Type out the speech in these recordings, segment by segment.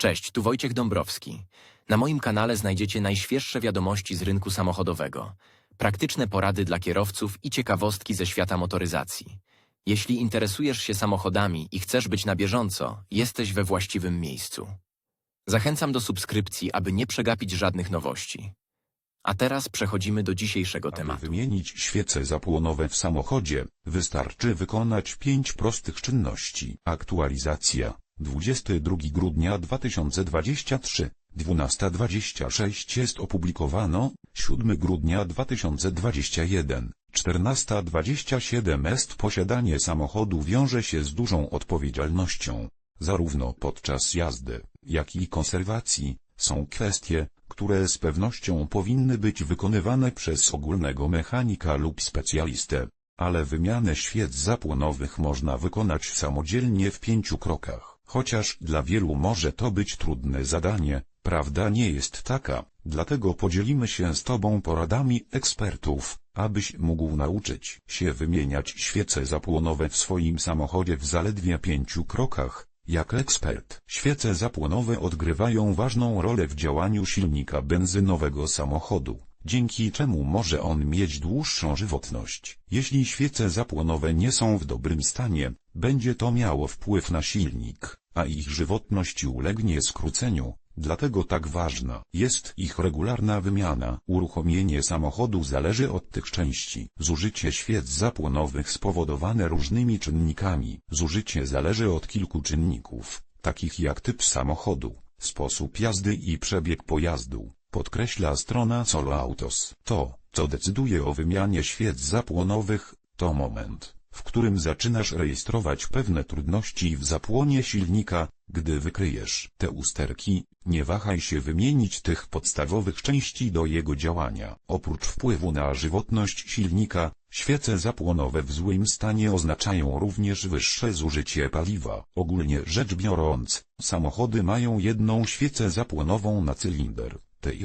Cześć, tu Wojciech Dąbrowski. Na moim kanale znajdziecie najświeższe wiadomości z rynku samochodowego, praktyczne porady dla kierowców i ciekawostki ze świata motoryzacji. Jeśli interesujesz się samochodami i chcesz być na bieżąco, jesteś we właściwym miejscu. Zachęcam do subskrypcji, aby nie przegapić żadnych nowości. A teraz przechodzimy do dzisiejszego Aby tematu. wymienić świece zapłonowe w samochodzie, wystarczy wykonać pięć prostych czynności. Aktualizacja. 22 grudnia 2023, 12.26 jest opublikowano, 7 grudnia 2021, 14.27 jest posiadanie samochodu wiąże się z dużą odpowiedzialnością, zarówno podczas jazdy, jak i konserwacji, są kwestie, które z pewnością powinny być wykonywane przez ogólnego mechanika lub specjalistę, ale wymianę świec zapłonowych można wykonać samodzielnie w pięciu krokach. Chociaż dla wielu może to być trudne zadanie, prawda nie jest taka, dlatego podzielimy się z Tobą poradami ekspertów, abyś mógł nauczyć się wymieniać świece zapłonowe w swoim samochodzie w zaledwie pięciu krokach. Jak ekspert, świece zapłonowe odgrywają ważną rolę w działaniu silnika benzynowego samochodu, dzięki czemu może on mieć dłuższą żywotność. Jeśli świece zapłonowe nie są w dobrym stanie, będzie to miało wpływ na silnik, a ich żywotność ulegnie skróceniu. Dlatego tak ważna jest ich regularna wymiana. Uruchomienie samochodu zależy od tych części. Zużycie świec zapłonowych spowodowane różnymi czynnikami. Zużycie zależy od kilku czynników, takich jak typ samochodu, sposób jazdy i przebieg pojazdu, podkreśla strona Solo Autos. To, co decyduje o wymianie świec zapłonowych, to moment, w którym zaczynasz rejestrować pewne trudności w zapłonie silnika, gdy wykryjesz te usterki, nie wahaj się wymienić tych podstawowych części do jego działania. Oprócz wpływu na żywotność silnika, świece zapłonowe w złym stanie oznaczają również wyższe zużycie paliwa. Ogólnie rzecz biorąc, samochody mają jedną świecę zapłonową na cylinder. TJ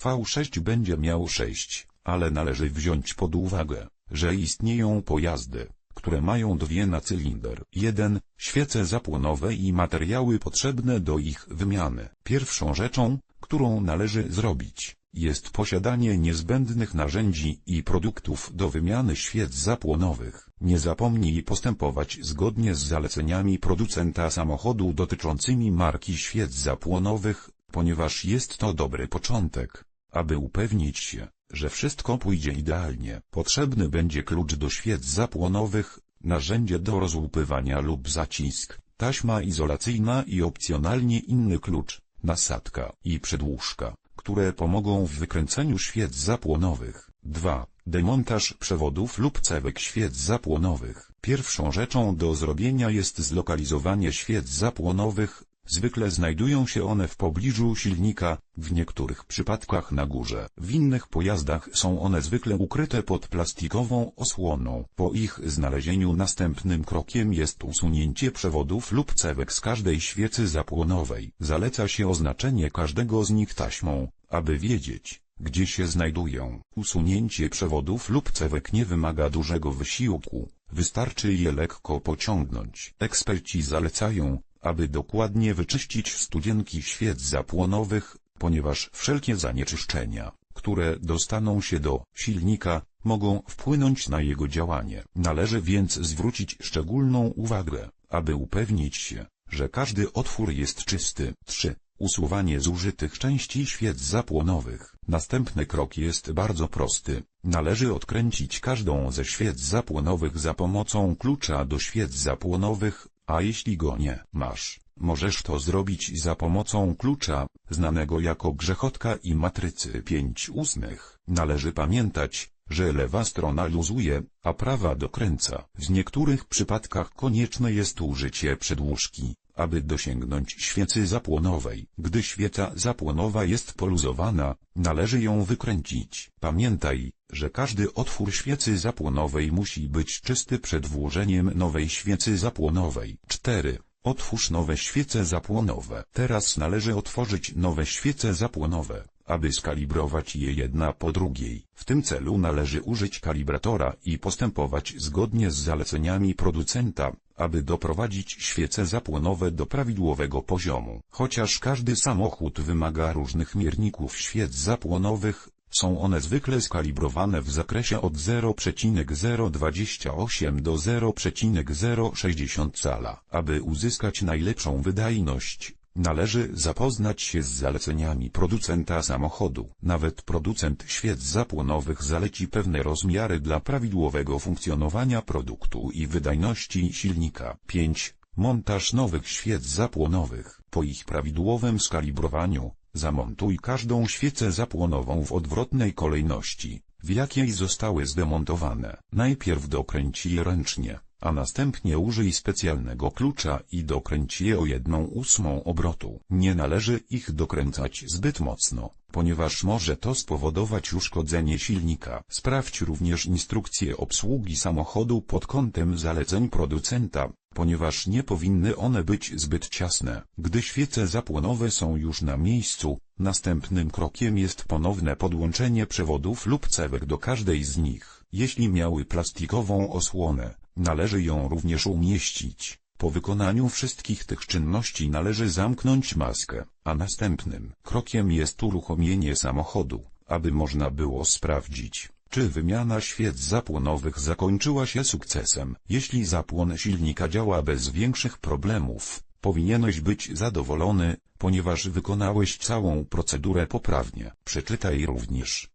V6 będzie miał 6, ale należy wziąć pod uwagę, że istnieją pojazdy, które mają dwie na cylinder. 1. Świece zapłonowe i materiały potrzebne do ich wymiany. Pierwszą rzeczą, którą należy zrobić, jest posiadanie niezbędnych narzędzi i produktów do wymiany świec zapłonowych. Nie zapomnij postępować zgodnie z zaleceniami producenta samochodu dotyczącymi marki świec zapłonowych, ponieważ jest to dobry początek. Aby upewnić się, że wszystko pójdzie idealnie, potrzebny będzie klucz do świec zapłonowych, narzędzie do rozłupywania lub zacisk, taśma izolacyjna i opcjonalnie inny klucz, nasadka i przedłużka, które pomogą w wykręceniu świec zapłonowych. 2. Demontaż przewodów lub cewek świec zapłonowych. Pierwszą rzeczą do zrobienia jest zlokalizowanie świec zapłonowych, Zwykle znajdują się one w pobliżu silnika, w niektórych przypadkach na górze. W innych pojazdach są one zwykle ukryte pod plastikową osłoną. Po ich znalezieniu następnym krokiem jest usunięcie przewodów lub cewek z każdej świecy zapłonowej. Zaleca się oznaczenie każdego z nich taśmą, aby wiedzieć, gdzie się znajdują. Usunięcie przewodów lub cewek nie wymaga dużego wysiłku. Wystarczy je lekko pociągnąć. Eksperci zalecają, aby dokładnie wyczyścić studzienki świec zapłonowych, ponieważ wszelkie zanieczyszczenia, które dostaną się do silnika, mogą wpłynąć na jego działanie. Należy więc zwrócić szczególną uwagę, aby upewnić się, że każdy otwór jest czysty. 3. Usuwanie zużytych części świec zapłonowych. Następny krok jest bardzo prosty. Należy odkręcić każdą ze świec zapłonowych za pomocą klucza do świec zapłonowych, a jeśli go nie masz, możesz to zrobić za pomocą klucza, znanego jako grzechotka i matrycy 5 ósmych. Należy pamiętać, że lewa strona luzuje, a prawa dokręca. W niektórych przypadkach konieczne jest użycie przedłużki, aby dosięgnąć świecy zapłonowej. Gdy świeca zapłonowa jest poluzowana, należy ją wykręcić. Pamiętaj, że każdy otwór świecy zapłonowej musi być czysty przed włożeniem nowej świecy zapłonowej. 4. Otwórz nowe świece zapłonowe. Teraz należy otworzyć nowe świece zapłonowe, aby skalibrować je jedna po drugiej. W tym celu należy użyć kalibratora i postępować zgodnie z zaleceniami producenta, aby doprowadzić świece zapłonowe do prawidłowego poziomu. Chociaż każdy samochód wymaga różnych mierników świec zapłonowych, są one zwykle skalibrowane w zakresie od 0,028 do 0,060 cala. Aby uzyskać najlepszą wydajność, należy zapoznać się z zaleceniami producenta samochodu. Nawet producent świec zapłonowych zaleci pewne rozmiary dla prawidłowego funkcjonowania produktu i wydajności silnika. 5. Montaż nowych świec zapłonowych. Po ich prawidłowym skalibrowaniu, zamontuj każdą świecę zapłonową w odwrotnej kolejności, w jakiej zostały zdemontowane. Najpierw dokręć je ręcznie, a następnie użyj specjalnego klucza i dokręć je o jedną ósmą obrotu. Nie należy ich dokręcać zbyt mocno, ponieważ może to spowodować uszkodzenie silnika. Sprawdź również instrukcje obsługi samochodu pod kątem zaleceń producenta, ponieważ nie powinny one być zbyt ciasne. Gdy świece zapłonowe są już na miejscu, następnym krokiem jest ponowne podłączenie przewodów lub cewek do każdej z nich. Jeśli miały plastikową osłonę, należy ją również umieścić. Po wykonaniu wszystkich tych czynności należy zamknąć maskę, a następnym krokiem jest uruchomienie samochodu, aby można było sprawdzić, czy wymiana świec zapłonowych zakończyła się sukcesem. Jeśli zapłon silnika działa bez większych problemów, powinieneś być zadowolony, ponieważ wykonałeś całą procedurę poprawnie. Przeczytaj również,